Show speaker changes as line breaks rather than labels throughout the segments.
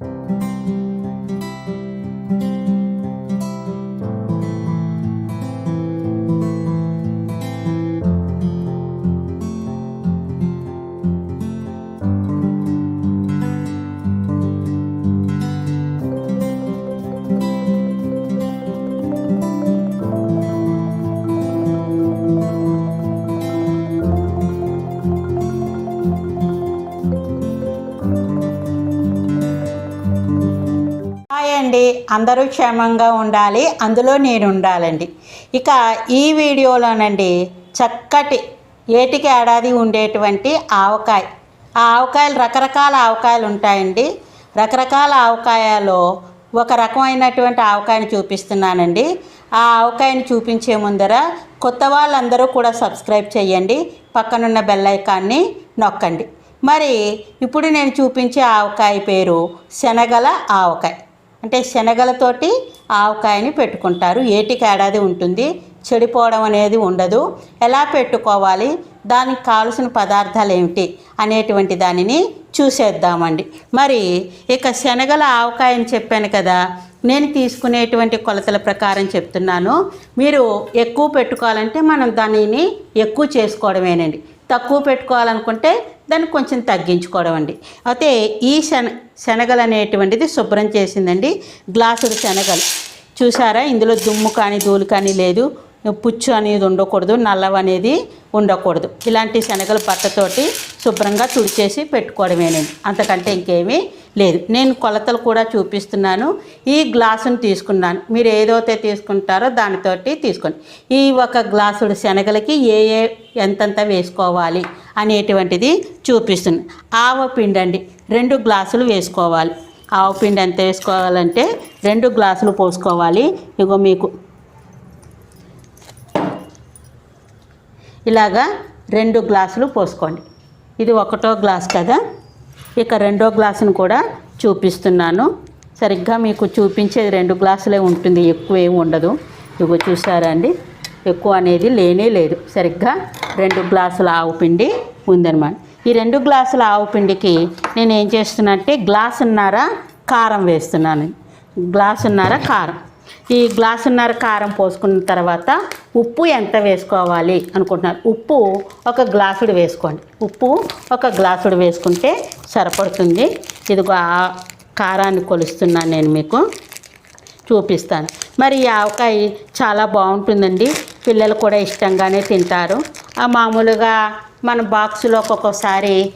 you అందరూ క్షేమంగా ఉండాలి అందులో నేను ఉండాలండి ఇక ఈ వీడియోలోనండి చక్కటి ఏటికి ఏడాది ఉండేటువంటి ఆవకాయ. ఆ ఆవకాయలు రకరకాల ఆవకాయలు ఉంటాయండి. రకరకాల ఆవకాయలో ఒక రకమైనటువంటి ఆవకాయని చూపిస్తున్నానండి. ఆ ఆవకాయని చూపించే ముందర కొత్త వాళ్ళందరూ కూడా సబ్స్క్రైబ్ చేయండి. పక్కనున్న బెల్ ఐకాన్ని నొక్కండి. మరి ఇప్పుడు నేను చూపించే ఆవకాయ పేరు శనగల ఆవకాయ. అంటే శనగలతోటి ఆవకాయని పెట్టుకుంటారు. ఏటికి ఏడాది ఉంటుంది. చెడిపోవడం అనేది ఉండదు. ఎలా పెట్టుకోవాలి? దానికి కావలసిన పదార్థాలు ఏమిటి అనేటువంటి దానిని చూసేద్దామండి. మరి ఇక శనగల ఆవకాయని చెప్పాను కదా నేను తీసుకునేటువంటి కొలతల ప్రకారం చెప్తున్నాను. మీరు ఎక్కువ పెట్టుకోవాలంటే మనం దానిని ఎక్కువ చేసుకోవడమేనండి. తక్కువ పెట్టుకోవాలనుకుంటే దాన్ని కొంచెం తగ్గించుకోవడం అండి. అయితే ఈ శన శనగలు అనేటువంటిది శుభ్రం చేసిందండి. గ్లాసుడు శనగలు. చూసారా? ఇందులో దుమ్ము కానీ ధూళి కానీ లేదు. పుచ్చు అనేది ఉండకూడదు నల్లవ అనేది ఉండకూడదు. ఇలాంటి శనగలు పట్టతోటి శుభ్రంగా తుడిచేసి పెట్టుకోవడమేనండి. అంతకంటే ఇంకేమీ లేదు. నేను కొలతలు కూడా చూపిస్తున్నాను. ఈ గ్లాసును తీసుకున్నాను. మీరు ఏదైతే తీసుకుంటారో దానితోటి తీసుకోండి. ఈ ఒక గ్లాసుడు శనగలకి ఏ ఏ ఎంతెంత వేసుకోవాలి అనేటువంటిది చూపిస్తుంది. ఆవ పిండి అండి. రెండు గ్లాసులు వేసుకోవాలి. ఆవ పిండి ఎంత వేసుకోవాలంటే రెండు గ్లాసులు పోసుకోవాలి. ఇగో మీకు ఇలాగా రెండు గ్లాసులు పోసుకోండి. ఇది ఒకటో గ్లాస్ కదా. ఇక రెండో గ్లాసును కూడా చూపిస్తున్నాను. సరిగ్గా మీకు చూపించేది రెండు గ్లాసులే ఉంటుంది. ఎక్కువ ఏమి ఉండదు. ఇగో చూసారా అండి? ఎక్కువ అనేది లేనే లేదు. సరిగ్గా రెండు గ్లాసుల ఆవు పిండి ఉందన్నమాట. ఈ రెండు గ్లాసుల ఆవు పిండికి నేను ఏం చేస్తున్నా గ్లాసున్నర కారం వేస్తున్నాను. గ్లాసున్నర కారం. ఈ గ్లాసున్నర కారం పోసుకున్న తర్వాత ఉప్పు ఎంత వేసుకోవాలి అనుకుంటున్నారు? ఉప్పు ఒక గ్లాసుడు వేసుకోండి. ఉప్పు ఒక గ్లాసుడు వేసుకుంటే సరిపడుతుంది. ఇదిగో ఆ కారాన్ని కొలుస్తున్నాను నేను మీకు. చూపిస్తాను. మరి ఈ ఆవకాయ చాలా బాగుంటుందండి. పిల్లలు కూడా ఇష్టంగానే తింటారు. ఆ మామూలుగా మన బాక్సులో ఒక్కొక్కసారి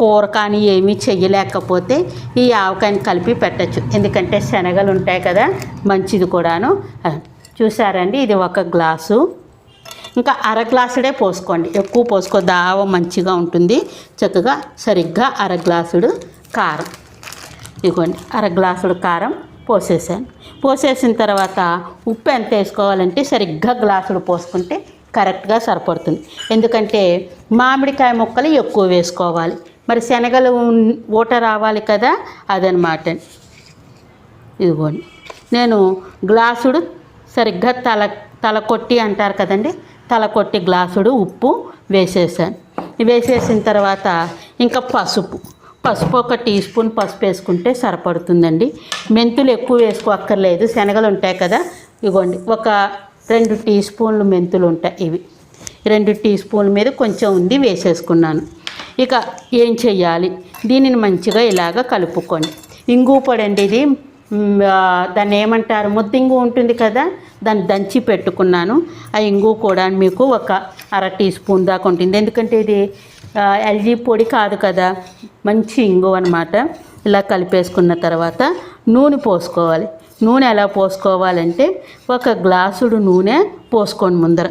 కూర కానీ ఏమీ చెయ్యలేకపోతే ఈ ఆవకాయని కలిపి పెట్టచ్చు. ఎందుకంటే శనగలు ఉంటాయి కదా మంచిది కూడాను. చూసారండి? ఇది ఒక గ్లాసు. ఇంకా అర గ్లాసుడే పోసుకోండి. ఎక్కువ పోసుకో దావ మంచిగా ఉంటుంది. చక్కగా సరిగ్గా అర గ్లాసుడు కారం. ఇదిగోండి. అర గ్లాసుడు కారం పోసేసాను. పోసేసిన తర్వాత ఉప్పు ఎంత వేసుకోవాలంటే సరిగ్గా గ్లాసుడు పోసుకుంటే కరెక్ట్గా సరిపడుతుంది. ఎందుకంటే మామిడికాయ ముక్కలు ఎక్కువ వేసుకోవాలి. మరి శనగలు ఊట రావాలి కదా అదనమాట. ఇదిగోండి. నేను గ్లాసుడు సరిగ్గా తల తల కొట్టి అంటారు కదండి తల కొట్టి గ్లాసుడు ఉప్పు వేసేసాను. వేసేసిన తర్వాత ఇంకా పసుపు పసుపు ఒక టీ స్పూన్ పసుపు వేసుకుంటే సరిపడుతుందండి. మెంతులు ఎక్కువ వేసుకోక్కర్లేదు శనగలు ఉంటాయి కదా ఇగోండి ఒక రెండు టీ స్పూన్లు మెంతులు ఉంటాయి ఇవి. రెండు టీ స్పూన్ల మీద కొంచెం ఉంది వేసేసుకున్నాను. ఇక ఏం చేయాలి దీనిని మంచిగా ఇలాగ కలుపుకోండి ఇంగు పొడండి ఇది. దాన్ని ఏమంటారు? ముద్దింగు ఉంటుంది కదా? దాన్ని దంచి పెట్టుకున్నాను. ఆ ఇంగు కూడా మీకు ఒక అర టీ స్పూన్ దాకా ఉంటుంది. ఎందుకంటే ఇది ఎల్జీ పొడి కాదు కదా? మంచి ఇంగు అనమాట ఇలా కలిపేసుకున్న తర్వాత నూనె పోసుకోవాలి. నూనె ఎలా పోసుకోవాలంటే ఒక గ్లాసుడు నూనె పోసుకోండి ముందర.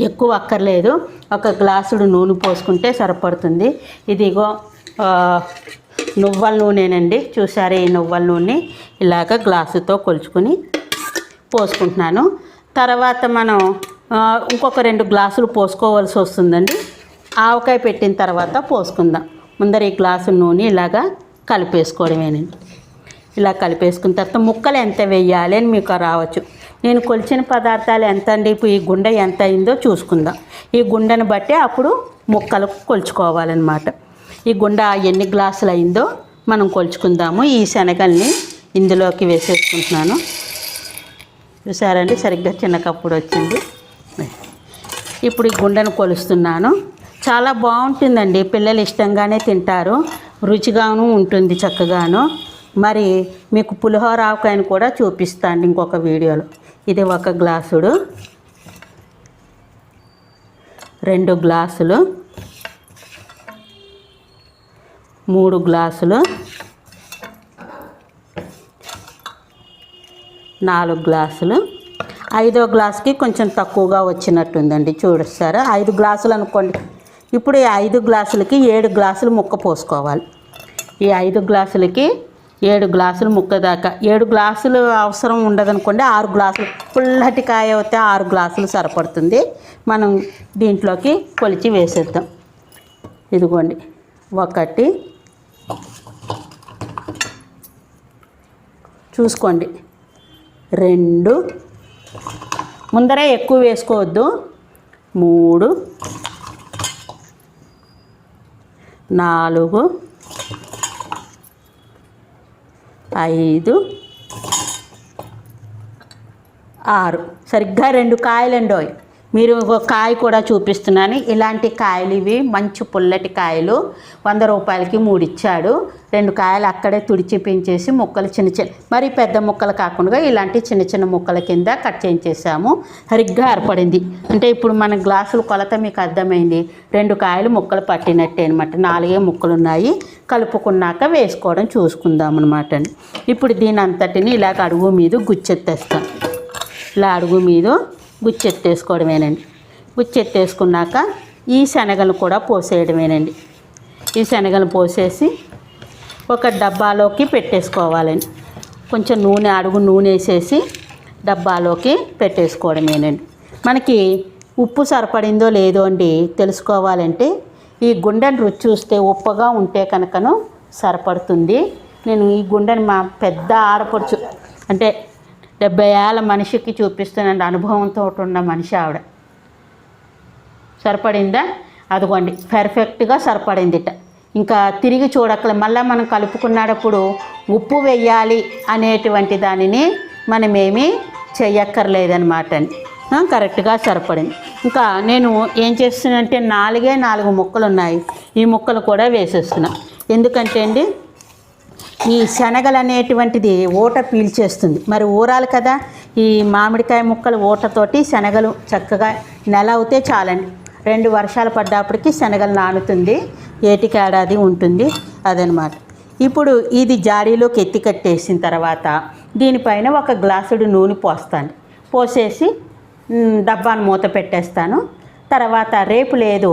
ఎక్కువ అక్కర్లేదు. ఒక గ్లాసుడు నూనె పోసుకుంటే సరిపడుతుంది. ఇదిగో నువ్వుల నూనెనండి. చూసారా ఈ నువ్వుల నూనె? ఇలాగ గ్లాసుతో కొలుచుకొని పోసుకుంటున్నాను. తర్వాత మనం ఇంకొక రెండు గ్లాసులు పోసుకోవాల్సి వస్తుందండి. ఆవకాయ పెట్టిన తర్వాత పోసుకుందాం. ముందర ఈ గ్లాసు నూనె ఇలాగా కలిపేసుకోవడమేనండి. ఇలా కలిపేసుకున్న తర్వాత ముక్కలు ఎంత వేయాలి అని మీకు రావచ్చు. నేను కొలిచిన పదార్థాలు ఎంత అండి ఇప్పుడు ఈ గుండె ఎంత అయిందో చూసుకుందాం. ఈ గుండెను బట్టి అప్పుడు ముక్కలు కొలుచుకోవాలన్నమాట. ఈ గుండె ఎన్ని గ్లాసులు అయిందో మనం కొలుచుకుందాము. ఈ శనగల్ని ఇందులోకి వేసేసుకుంటున్నాను. చూసారండి? సరిగ్గా చిన్న కప్పుడు వచ్చింది. ఇప్పుడు ఈ గుండెను కొలుస్తున్నాను. చాలా బాగుంటుందండి. పిల్లలు ఇష్టంగానే తింటారు. రుచిగాను ఉంటుంది చక్కగాను. మరి మీకు పులిహోర ఆవకాయని కూడా చూపిస్తాను ఇంకొక వీడియోలో. ఇది ఒక గ్లాసుడు. రెండు గ్లాసులు. మూడు గ్లాసులు. నాలుగు గ్లాసులు. ఐదో గ్లాసుకి కొంచెం తక్కువగా వచ్చినట్టుందండి. చూడొస్తారా ఐదు గ్లాసులు అనుకోండి. ఇప్పుడు ఈ ఐదు గ్లాసులకి ఏడు గ్లాసులు ముక్క పోసుకోవాలి. ఈ ఐదు గ్లాసులకి ఏడు గ్లాసులు ముక్క దాకా. ఏడు గ్లాసులు అవసరం ఉండదనుకోండి ఆరు గ్లాసులు. పుల్లటి కాయ అయితే ఆరు గ్లాసులు సరిపడుతుంది. మనం దీంట్లోకి కొలిచి వేసేద్దాం. ఇదిగోండి. ఒకటి. చూసుకోండి. రెండు. ముందరే ఎక్కువ వేసుకోవద్దు. మూడు. నాలుగు. ఐదు ఆరు. సరిగ్గా రెండు కాయలండోయ్. మీరు ఒక కాయ కూడా చూపిస్తున్నాను. ఇలాంటి కాయలు ఇవి మంచి పుల్లటి కాయలు. వంద రూపాయలకి మూడు ఇచ్చాడు. రెండు కాయలు అక్కడే తుడిచి పెంచేసి ముక్కలు చిన్న చిన్న మరి పెద్ద ముక్కలు కాకుండా ఇలాంటి చిన్న చిన్న ముక్కల కింద కట్ చేయించేసాము. సరిగ్గా ఏర్పడింది అంటే ఇప్పుడు మన గ్లాసుల కొలత మీకు అర్థమైంది. రెండు కాయలు ముక్కలు పట్టినట్టే అనమాట నాలుగే ముక్కలు ఉన్నాయి. కలుపుకున్నాక వేసుకోవడం చూసుకుందాం అనమాట ఇప్పుడు దీని అంతటిని ఇలాగ అడుగు మీద గుచ్చెత్తేస్తాం. ఇలా అడుగు మీద గుచ్చెత్తేసుకోవడమేనండి గుచ్చెత్తేసుకున్నాక ఈ శనగలు కూడా పోసేయడమేనండి. ఈ శనగలు పోసేసి ఒక డబ్బాలోకి పెట్టేసుకోవాలండి. కొంచెం నూనె అడుగు నూనె వేసేసి డబ్బాలోకి పెట్టేసుకోవడమేనండి. మనకి ఉప్పు సరిపడిందో లేదో అండి తెలుసుకోవాలంటే ఈ గుండెను రుచి చూస్తే ఉప్పగా ఉంటే కనుకను సరిపడుతుంది. నేను ఈ గుండెని మా పెద్ద ఆడపడుచు అంటే డెబ్బై ఏళ్ళ మనిషికి చూపిస్తున్న అనుభవంతో ఉన్న మనిషి ఆవిడ. సరిపడిందా? అదిగోండి పర్ఫెక్ట్గా సరిపడిందిట. ఇంకా తిరిగి చూడక్కల మళ్ళీ మనం కలుపుకున్నప్పుడు ఉప్పు వేయాలి అనేటువంటి దానిని మనమేమి చెయ్యక్కర్లేదనమాట అని కరెక్ట్గా సరిపడింది. ఇంకా నేను ఏం చేస్తున్నానంటే నాలుగే నాలుగు ముక్కలు ఉన్నాయి ఈ ముక్కలు కూడా వేసేస్తున్నా. ఎందుకంటే అండి ఈ శనగలు అనేటువంటిది ఊట పీల్చేస్తుంది. మరి ఊరాలి కదా ఈ మామిడికాయ ముక్కలు ఊటతోటి శనగలు చక్కగా నెల అవుతే చాలండి. రెండు వర్షాలు పడ్డప్పటికి శనగలు నానుతుంది ఏటికేడాది ఉంటుంది అదనమాట. ఇప్పుడు ఇది జాడీలోకి ఎత్తి కట్టేసిన తర్వాత దీనిపైన ఒక గ్లాసుడు నూనె పోస్తాను. పోసేసి డబ్బాను మూత పెట్టేస్తాను. తర్వాత రేపు లేదు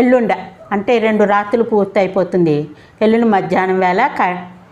ఎల్లుండ అంటే రెండు రాత్రులు పూర్తి అయిపోతుంది ఎల్లుండి మధ్యాహ్నం వేళ క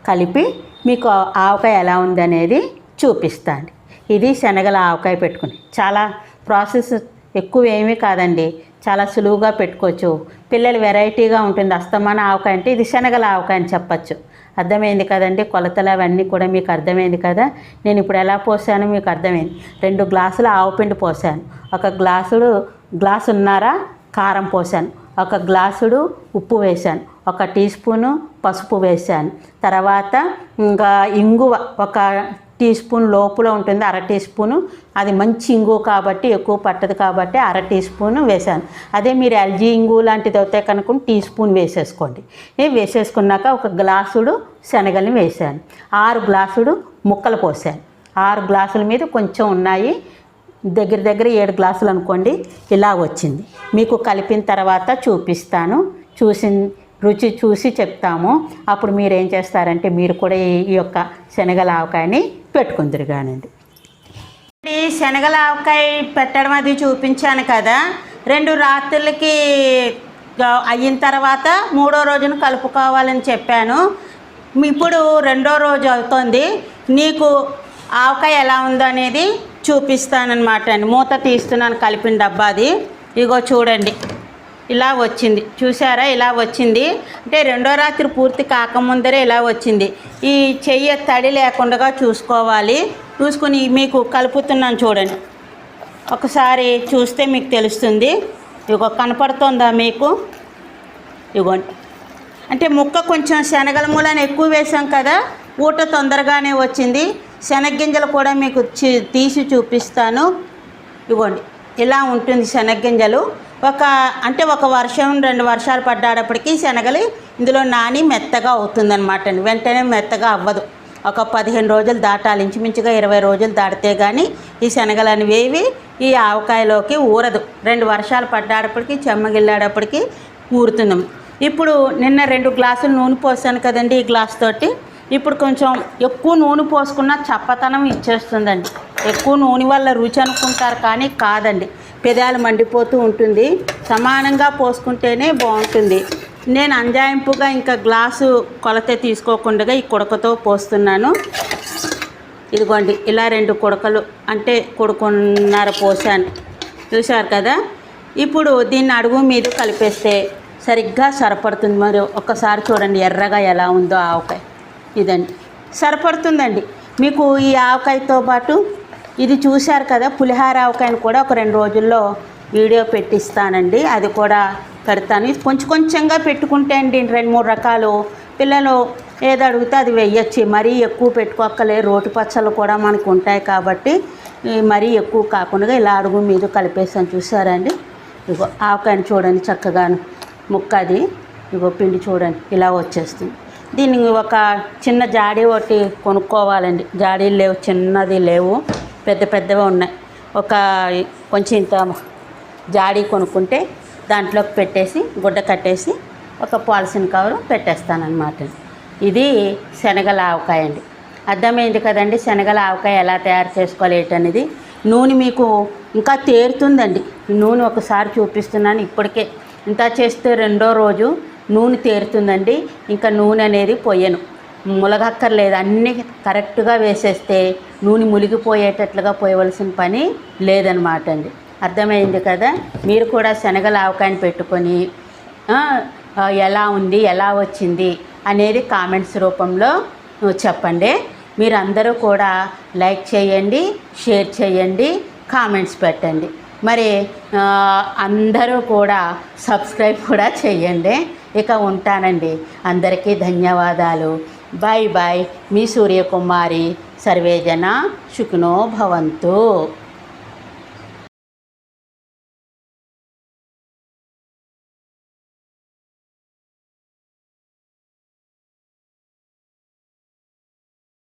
కలిపి మీకు ఆవకాయ ఎలా ఉందనేది చూపిస్తాను ఇది శనగల ఆవకాయ పెట్టుకుని. చాలా ప్రాసెస్ ఎక్కువ ఏమీ కాదండి. చాలా సులువుగా పెట్టుకోవచ్చు. పిల్లలు వెరైటీగా ఉంటుంది. అస్తమాన ఆవకాయ అంటే ఇది శనగల ఆవకాయ అని చెప్పచ్చు. అర్థమైంది కదండి? కొలతలు అవన్నీ కూడా మీకు అర్థమైంది కదా? నేను ఇప్పుడు ఎలా పోసానో మీకు అర్థమైంది. రెండు గ్లాసులు ఆవపిండి పోసాను. ఒక గ్లాసుడు గ్లాసున్నారా కారం పోసాను. ఒక గ్లాసుడు ఉప్పు వేశాను ఒక టీ స్పూను పసుపు వేశాను. తర్వాత ఇంకా ఇంగువ ఒక టీ స్పూన్ లోపల ఉంటుంది అర టీ స్పూను. అది మంచి ఇంగు కాబట్టి ఎక్కువ పట్టదు కాబట్టి అర టీ స్పూన్ వేశాను. అదే మీరు ఎల్జీ ఇంగు లాంటిది అయితే కనుక టీ స్పూన్ వేసేసుకోండి. నేను వేసేసుకున్నాక ఒక గ్లాసుడు శనగల్ని వేశాను. ఆరు గ్లాసుడు ముక్కలు పోసాను. ఆరు గ్లాసుల మీద కొంచెం ఉన్నాయి. దగ్గర దగ్గర ఏడు గ్లాసులు అనుకోండి ఇలా వచ్చింది. మీకు కలిపిన తర్వాత చూపిస్తాను. చూసి రుచి చూసి చెప్తాము. అప్పుడు మీరు ఏం చేస్తారంటే మీరు కూడా ఈ యొక్క శనగల ఆవకాయని పెట్టుకుందరు కానండి. ఈ శనగల ఆవకాయ పెట్టడం అది చూపించాను కదా. రెండు రాత్రులకి అయిన తర్వాత మూడో రోజున కలుపుకోవాలని చెప్పాను. ఇప్పుడు రెండో రోజు అవుతుంది. నీకు ఆవకాయ ఎలా ఉందో అనేది చూపిస్తానమాట అండి. మూత తీస్తున్నాను కలిపిన డబ్బాది ఇగో చూడండి. ఇలా వచ్చింది. చూసారా ఇలా వచ్చింది. అంటే రెండో రాత్రి పూర్తి కాకముందరే ఇలా వచ్చింది. ఈ చెయ్యి తడి లేకుండా చూసుకోవాలి. చూసుకుని మీకు కలుపుతున్నాను చూడండి. ఒకసారి చూస్తే మీకు తెలుస్తుంది. ఇగో కనపడుతుందా మీకు? ఇగోండి అంటే ముక్క కొంచెం శనగల మూలాన్ని ఎక్కువ వేసాం కదా? ఊట తొందరగానే వచ్చింది. శనగ్గింజలు కూడా మీకు తీసి చూపిస్తాను. ఇవ్వండి ఇలా ఉంటుంది శనగగింజలు. ఒక అంటే ఒక వర్షం రెండు వర్షాలు పడ్డాడప్పటికి శనగలు ఇందులో నాని మెత్తగా అవుతుందన్నమాట అండి. వెంటనే మెత్తగా అవ్వదు. ఒక పదిహేను రోజులు దాటాలి. ఇంచుమించుగా ఇరవై రోజులు దాటితే కానీ ఈ శనగలు అనేవి ఈ ఆవకాయలోకి ఊరదు. రెండు వర్షాలు పడ్డాడప్పటికి చెమ్మగిల్లాడప్పటికీ ఊరుతున్నాం ఇప్పుడు నిన్న రెండు గ్లాసులు నూనె పోసాను కదండి ఈ గ్లాస్ తోటి. ఇప్పుడు కొంచెం ఎక్కువ నూనె పోసుకున్న చప్పతనం ఇచ్చేస్తుందండి. ఎక్కువ నూనె వల్ల రుచి అనుకుంటారు కానీ కాదండి. పెదాలు మండిపోతూ ఉంటుంది. సమానంగా పోసుకుంటేనే బాగుంటుంది. నేను అంజాయింపుగా ఇంకా గ్లాసు కొలత తీసుకోకుండా ఈ కుడకతో పోస్తున్నాను. ఇదిగోండి ఇలా రెండు కుడకలు అంటే కొడుకున్నర పోసాను చూశారు కదా? ఇప్పుడు దీన్ని అడుగు మీద కలిపేస్తే సరిగ్గా సరిపడుతుంది. మరి ఒక్కసారి చూడండి ఎర్రగా ఎలా ఉందో ఆవకాయ. ఇదండి. సరిపడుతుందండి. మీకు ఈ ఆవకాయతో పాటు ఇది చూశారు కదా పులిహార ఆవకాయని కూడా ఒక రెండు రోజుల్లో వీడియో పెట్టిస్తానండి. అది కూడా పెడతాను. ఇది కొంచెం కొంచెంగా పెట్టుకుంటే అండి రెండు మూడు రకాలు. పిల్లలు ఏది అడిగితే అది వెయ్యొచ్చు. మరీ ఎక్కువ పెట్టుకోక్కలే. రోటి పచ్చళ్ళు కూడా మనకు ఉంటాయి కాబట్టి మరీ ఎక్కువ కాకుండా ఇలా అడుగు మీద కలిపేసాను. చూసారండి ఇగో ఆవకాయని చూడండి చక్కగాను. ముక్క అది ఇగో పిండి చూడండి. ఇలా వచ్చేస్తుంది. దీన్ని ఒక చిన్న జాడీ ఒకటి కొనుక్కోవాలండి. జాడీలు లేవు చిన్నది లేవు పెద్ద పెద్దవి ఉన్నాయి. ఒక కొంచెం ఇంత జాడీ కొనుక్కుంటే దాంట్లోకి పెట్టేసి గుడ్డ కట్టేసి ఒక పాలిసిన్ కవర్ పెట్టేస్తానమాట ఇది శనగల ఆవకాయ అండి. అర్థమైంది కదండి? శనగల ఆవకాయ ఎలా తయారు చేసుకోవాలి ఏంటనేది? నూనె మీకు ఇంకా తేరుతుందండి. నూనె ఒకసారి చూపిస్తున్నాను ఇప్పటికే. ఇంత చేస్తే రెండో రోజు నూనె తేరుతుందండి. ఇంకా నూనె అనేది పొయ్యను ములగక్కర్లేదు అన్నీ కరెక్ట్గా వేసేస్తే నూనె మునిగిపోయేటట్లుగా పోయవలసిన పని లేదనమాట అండి. అర్థమైంది కదా? మీరు కూడా శనగల ఆవకాయని పెట్టుకొని ఎలా ఉంది ఎలా వచ్చింది అనేది కామెంట్స్ రూపంలో చెప్పండి. మీరు అందరూ కూడా లైక్ చేయండి షేర్ చేయండి కామెంట్స్ పెట్టండి. మరి అందరూ కూడా సబ్స్క్రైబ్ కూడా చేయండి. ఇక ఉంటానండి. అందరికీ ధన్యవాదాలు. Bye bye. మీ సూర్యకుమారి. సర్వేజన సుఖినో భవంతు.